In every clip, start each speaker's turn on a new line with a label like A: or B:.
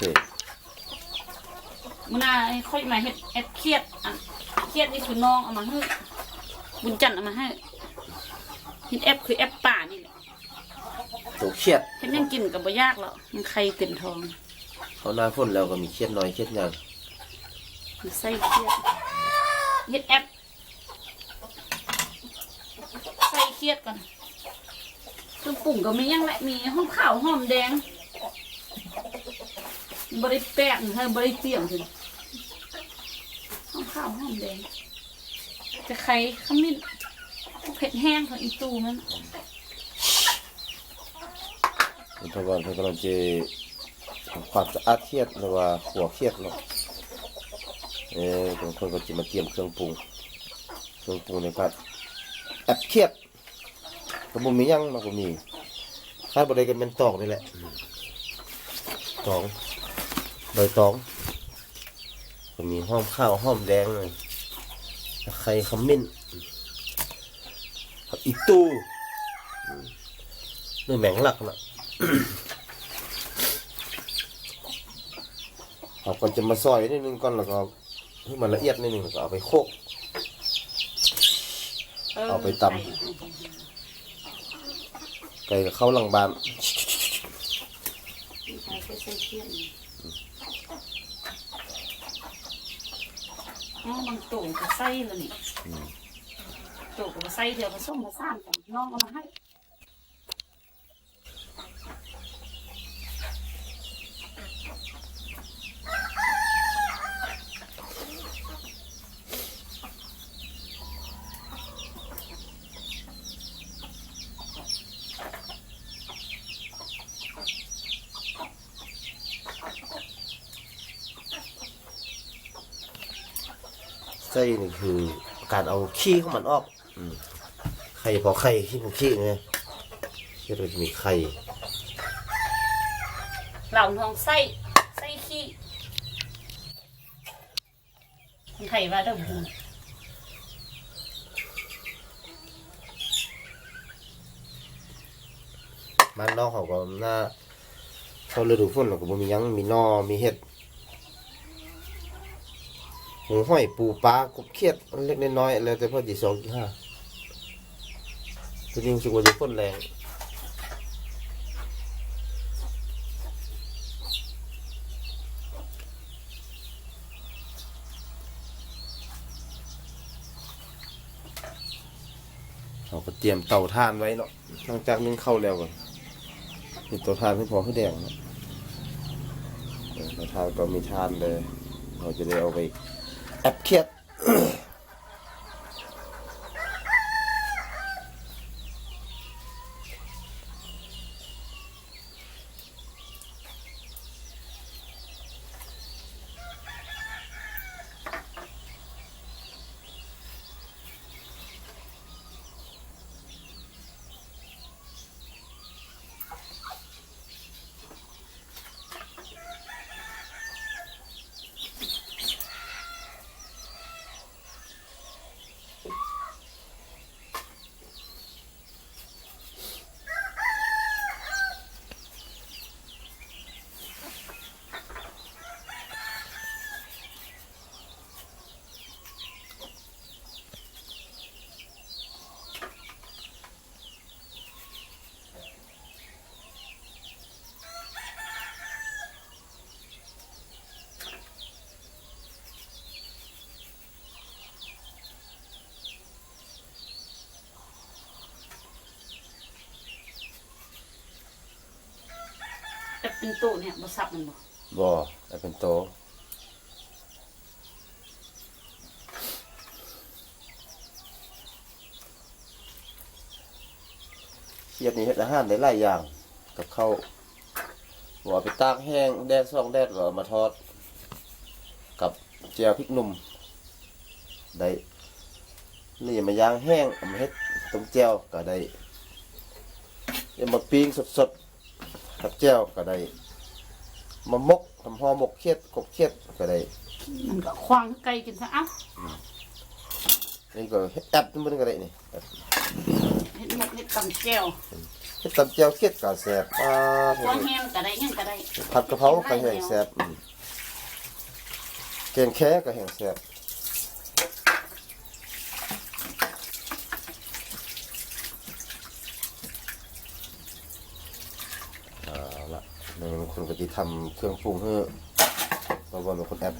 A: เค
B: มื้อหน้าให้ค่อยมาเฮ็ดแอปเครียดอะเครียดนี่คือน้องเอามาให้บุญจันทร์เอามาให้เฮ็ดแอปคือแอปป่านี่แหละ
A: ตัวเครียด
B: เฮ็ดยังกินก็บ่ยากหรอกมันไข่เต็มท้อง
A: เขาหน้าฝนแล้วก็มีเครียดน้อยเครียดยาง
B: มันใส่เครียดเฮ็ดแอปใส่เครียดก่อนเครื่องปรุงก็มีหยังแหละมีหอมขาวหอมแดง บริแป้งให้บริเตรียมถึงหอมข้าวหอมแดงจะไข่ขมิ้นเผ็ดแห้งของอีตูมัน
A: เพราะว่าเขากำลังจะทำความสะอาดเครียดหรือว่าหัวเครียดเนาะเออบางคนก็จะมาเตรียมเครื่องปรุงเครื่องปรุงในผัดแอบเครียดก็บ่มีหยังมันก็มีคาดบ่ได้กันเป็นตอกนี่แหละตอง ใบตองก็มีห้อมข้าวห้อมแดงเลยตะไคร้ขมิ้นผักอีตูอืมนี่แมงหลักนะเราก็จะมาซอยนิดนึงก่อนแล้วก็ให้มันละเอียดนิดนึงแล้วก็เอาไปโคกเอาไปตำไก่กับเข้าหลังบาน
B: ใส่ใส่เครียด นี่อ๋อบางตู่ก็ใส่แล้วนี่ตู่ก็ใส่เดี๋ยวผสมผสานกันน้องเอามาให้
A: ส้นี่คือการเอาขี้ของมันออกอืมไข่พอไข่ขี้ของขี้ไงที่เราจะมีไข่
B: เหล่าทองไส้ไส้ขี้คนไทยว่าเด้อบุญ
A: บ้านนอกเขาก็หน้าเขาฤดูฝนเราก็บ่มีหยังมีหนอมีเห็ด หมูห้อยปูปลากบเขียดอันเล็กน้อยแล้วแต่พอดีสองกี่ห้าจริงๆสึกว่าจะฝนแรงเราก็เตรียมเตาถ่านไว้เนาะหลังจากนึ่งเข้าแล้วก่อนมีเตาถ่านให้พอให้แดงเนาะเตาถ่านก็มีถ่านเลย เราจะได้เอาไป แอบเครียด
B: เป็นโตเนี่ยบ่สับมันบ่
A: บ่แต่เป็นโตเครียดนี่เฮ็ดอาหารได้หลายอย่าง กับข้าวหัวไปตากแห้งแดดซองแดดก็เอามาทอด กับเจียวพริกหนุ่มได้นี่มาย่างแห้งเอามาเฮ็ดต้มแจ่วก็ได้เอามาปิ้งสดๆ กับแจ่วก็ได้มามกทำห่อหมกเครียดกบเครียดก็ได้
B: มันก็ควางไก่กินซะเอ้า
A: นี่ก็เฮ็ดแอปมันก็ได้นี่แอป
B: เฮ็ดหมกเฮ็ดตำแก้ว
A: เฮ็ดตำแจ่วเครียดก็แซ่บอ่า
B: ก้อนแห้งก็ได้หยังก็ได้
A: ผัดกะเพราก็แห้งแซ่บอืมแกงแค่ก็แห้งแซ่บเอา ละหนึ่งคนก็จะทำเครื่องปรุงให้บางวันเป็นคนแอป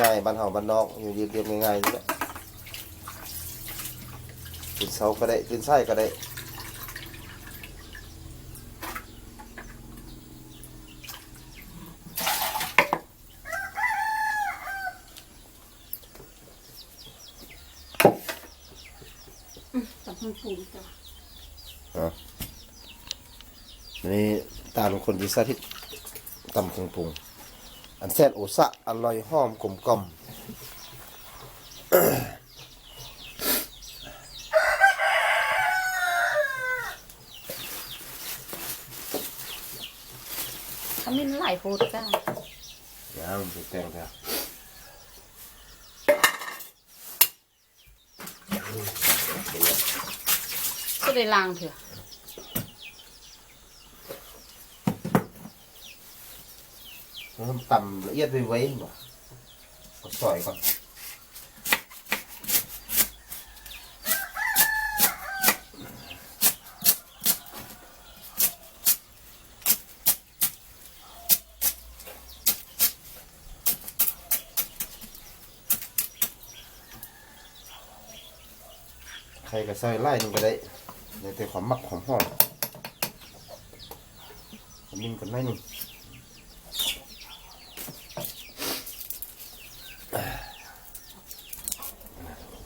A: ง่ายๆบ้านเฮาบ้านนอกอยู่เรียบๆง่ายๆนี่แหละตื่นเช้าก็ได้ตื่นสายก็ได้
B: ตำหุ่นปูจ้ะ
A: นี่ตาลงคนที่สาธิตตำเครื่องปรุงอันแซ่บโอสะอร่อยหอมกลมกล่อม
B: ขมิ้นหลายโพดจ้า
A: ย่างถูกแต่งครับ
B: ก็ได้ล้างเถอะ
A: ต้องตำละเอียดไว้ไว้บ่เอาซอยก่อนใครก็ใส่ไล่หนึงก็ได้ในแต่ความมักของห้องผมมินกันหน่อยหนึง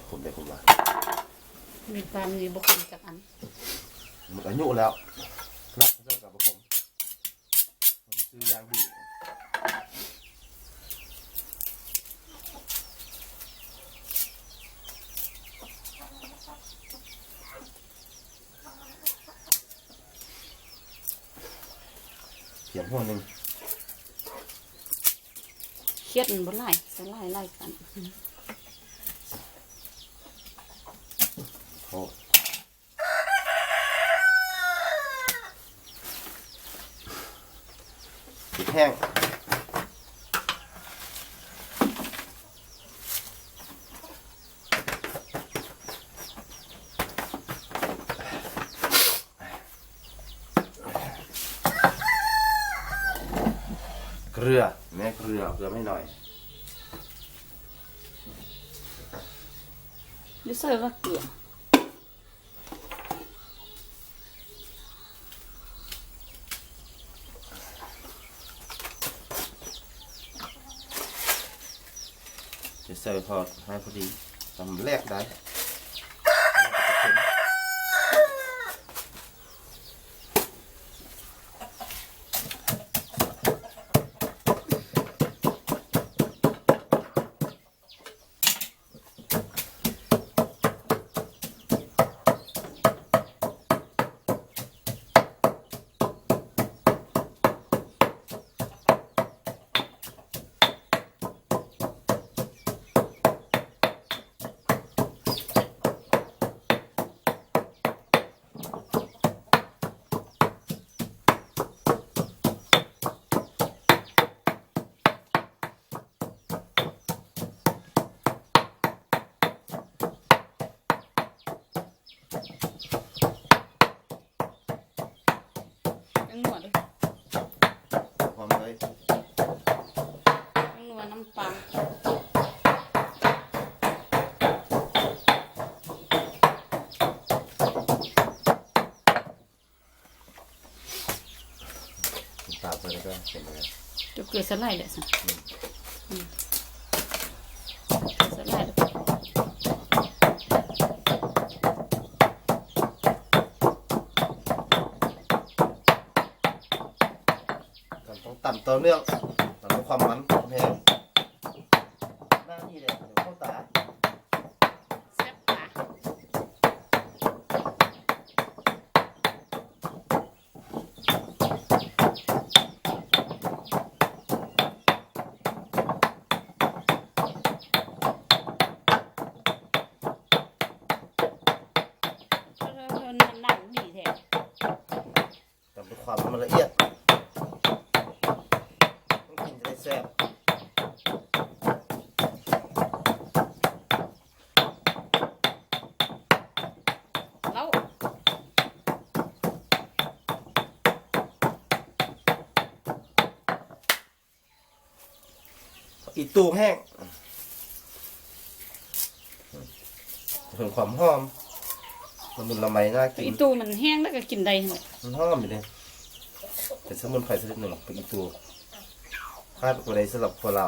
A: ผมได้ผมว่า
B: มีความมีบุคคลจากอัน
A: หมดอายุแล้วรับเจ้ากับผมผมซื้อยางดีเขียนหัวหนึ่ง
B: เครียดมันบ่ไล่จะไล่ไล่กัน
A: เขาติดแห้งเกลือแม่เกลือเกลือไม่หน่อย
B: ยูเซอร์ว่าเกลือ
A: ใส่พอให้พอดีทำแรกได้
B: ยังหนวดเลย
A: พร้อมเลย
B: ยังหนวดน้ำปลา
A: ตาไปแล้วก็เสร็จเลย
B: จะเกลือสไลด์เลยสิอืมสไลด์เลย
A: มันต้องต่ำต่อเนื่องต่ำความมันความแห้งหน้านี่เลยเดี๋ยวเข้าตา
B: แซ่บปลา
A: ความให้มันละเอียดมันกินจะได้แซ่บ
B: แล้ว
A: อี ตูแห้งเพิ่มความหอมมันมุนละไมน่ากิ
B: อี
A: น
B: ตู้มันแห้งแล้วก็กินได้เลย
A: มันหอมอยู่เลยเป็นสมุนไพรชนิดหนึ่งเป็นอีตูคาดกว่าใดสำหรับคนเรา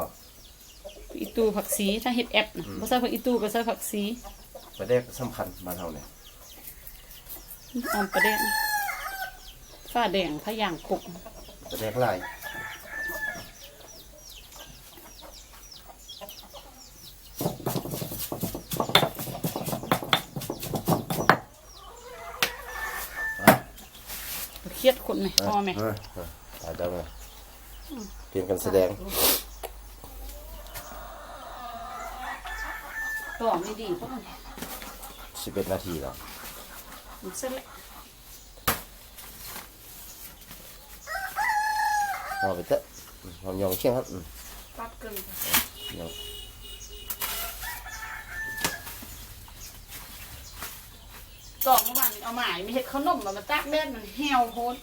B: อีตู้ผักสีถ้าเฮ็ดแอปนะบ่ใส่ผักอีตู้ก็ใส่ผักสี
A: ประเดกสำคัญบ้านเฮาเนี่ย
B: ออมประเด็นฟ้าแดงพะย่างกบ
A: ประเดกลาย
B: เครียดคนไหมพ่อไหม
A: เออเออตายแล้วไงเปลี่ยนกันแสดง
B: ต่อไม่ดีเพราะมัน
A: 11นาทีแล้ว
B: มันเส้นละ
A: หอมไปเตะหอมยองเชียงครับอืม
B: ปัดเกินไป
A: ยอง
B: ต่อเมื่อวานนี้เอาหมายไม่เห็ดขนมมามาตากแดดมันแห้วโพด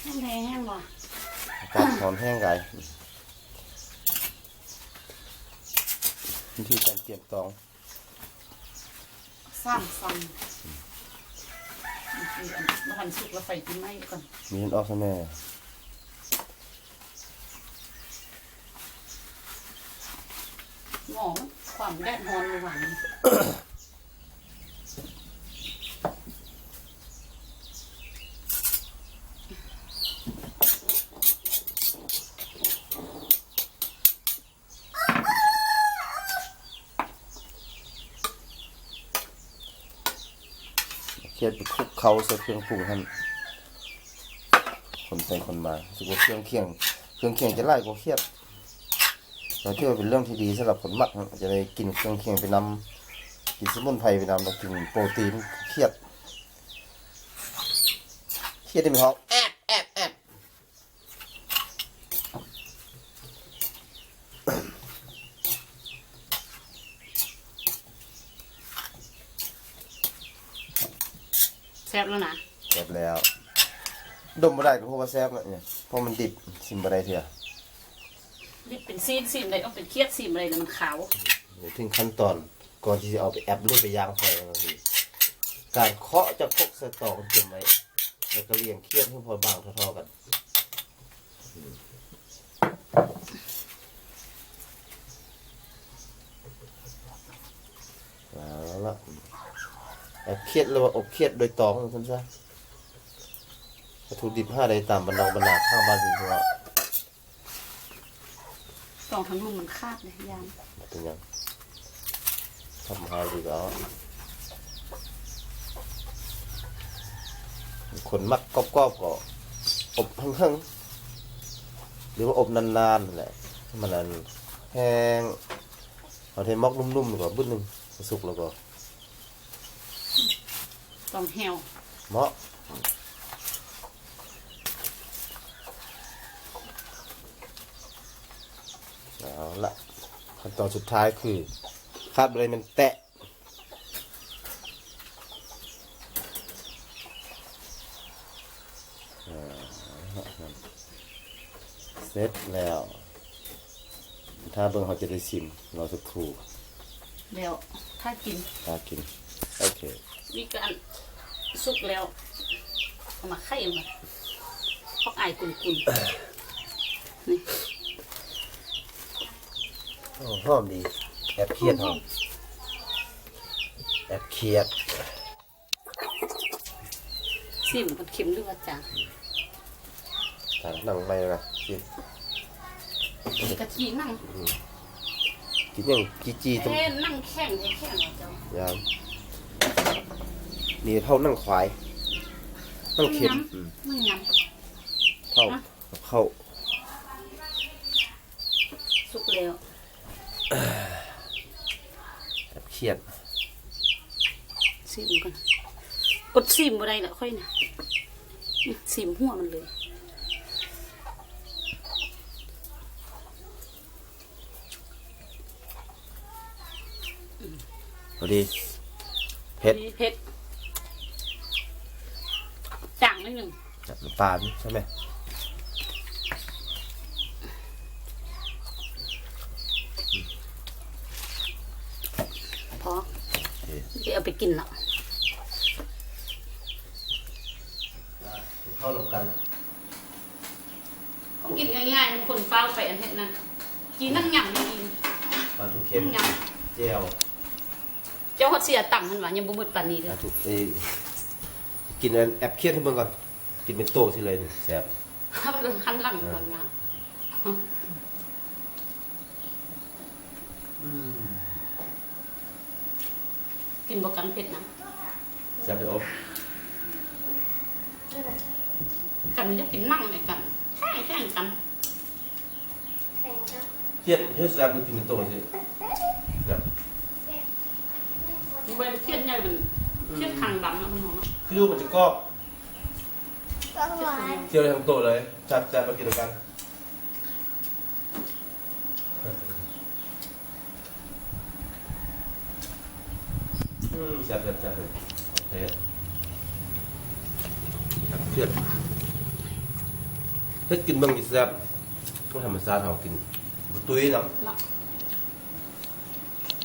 B: แห้งแห้งว่ะ
A: อากาศร้อนแห้งไกลวิธีการเตรียมตอง
B: ซ้ำซ้ำนี่คืออันมาทันสุกแล้วไฟกินไหม้ก่อน
A: มีเห็นออกใช่ไหม
B: หมอมันความแดดฮอนเมื่อวาน
A: ครียดไปคลุกเขาใส่เครื่องปรุงท่านคนไปคนมาสึกว่าเครื่องเคียง เครื่องเคียงจะไล่กว่าเครียดเราเชื่อว่าเป็นเรื่องที่ดีสำหรับคนมักจะได้กินเครื่องเคียงไปนำกินสมุนไพรไปนำแล้วกินโปรตีนเครียดเครียดได้ไหมครับแอบแอบแอบ
B: แซ่บแล้วนะ
A: แซ่บแล้ว ดมไม่ได้ก็เพราะว่าแซ่บนะเนี่ยเพราะมันดิบชิมไม่ได้เถอะ
B: นี่เป็นซีนซีนอะไรต้องเป็นเครียดซีนอะไรเนี่ยมันขาว
A: เดี๋ยวถึงขั้นตอนก่อนที่จะเอาไปแอบหรือไปย่างไฟนะพี่การเคาะจะพกใส่ตอกเตรียมไว้แล้วก็เรียงเครียดให้พอบางเท่าๆกันเอาละแอบเครียดแล้วว่าอบเครียดโดยตองท่านซะวัตถุดิบห้าใดตามบรรดาบรรดาข้างบ้านคุณพ่อ
B: สองทั้งลุมมันคาดเลยยาง
A: เป็นยังทำหาดีแล้วคนมักกรอบๆก็อบแห้งๆหรือว่าอบนานๆนั่นแหละให้มันนั้นแห้งเอาเทมอกนุ่มๆก่อนบึ้นหนึ่งสุกแล้วก็
B: ต้องแห้ว
A: เหมาะเอาละขั้นตอนสุดท้ายคือคาดอะไรมันแตะเสร็จแล้ว ถ้าเบิ่งเขาจะได้ชิมเราสักครู่
B: แล้วถ้ากิน
A: ถ้ากิน โอเค
B: มีการสุกแล้วเอามาไข่มาพอกอายกุนกุนๆนี่
A: โอ้หอมดีแอบเครียดหอมแอบเครียด
B: ซิมมันเค็มด้วยจ้ะ
A: ทางนั่งไม่นะกิน
B: กะทินั่ง
A: กินยังจีจีตรง
B: แค่นั่งแข้งแข้งเหรอเจ้ายา
A: ม นี่เท่านั่งควายนั่งเข็มอืม
B: นั่งย
A: เท่าเข้าำ
B: สุกแล้ว
A: แอบเครียด
B: ซิมก่อนกดซิมบ่ได้ละค่อยนะสิมหัวมันเลย
A: พอดีเผ็ด
B: มีเผ็ดจางนิดหนึ่ง
A: จับน้ำตาลใช่ไหม
B: พอ
A: โอเค
B: เดี๋ยวเอาไปกินละ
A: เข้าลงกัน
B: ต้องกินง่ายๆมันคนเฝ้าไปอันเห็ดนั้นกินนั่งยำไม่กิน
A: ปลาทูเค็ม
B: นั่งย
A: เจียวำ
B: เจ้าเขาเสียตังค์มันหวานยังบุบดปานนี้เล
A: ปลายทูเอ้ยกินอันแอบเครียดให้เบิ่งก่อน กินเป็นโตสิเลยนี่แซ่บ
B: ถ้าไปโดนขั้นหลังก่อนมากินบอกกันเผ็ดนะ
A: แซ่บไปอบ
B: กันจะกินนั่งเลยกันใช่แข่งกัน
A: เครียดเฮ้ยแซ่บมันกินเป็นโตสินะ
B: มันเป็นเครียดใหญ่มันเครียดคังดำนะคุณหมอ
A: คือดูมันจะกรอบ
C: ก็ หวาน
A: เจียวทั้งโตเลย จับแซ่บมากินด้วยกันอืมแซ่บแซ่บแซ่บเลยโอเคครับเครียดเฮ็ดกินบิ่งดิแซ่บต้องธรรมชาติเฮากินบ่ตุ้ยน้ำ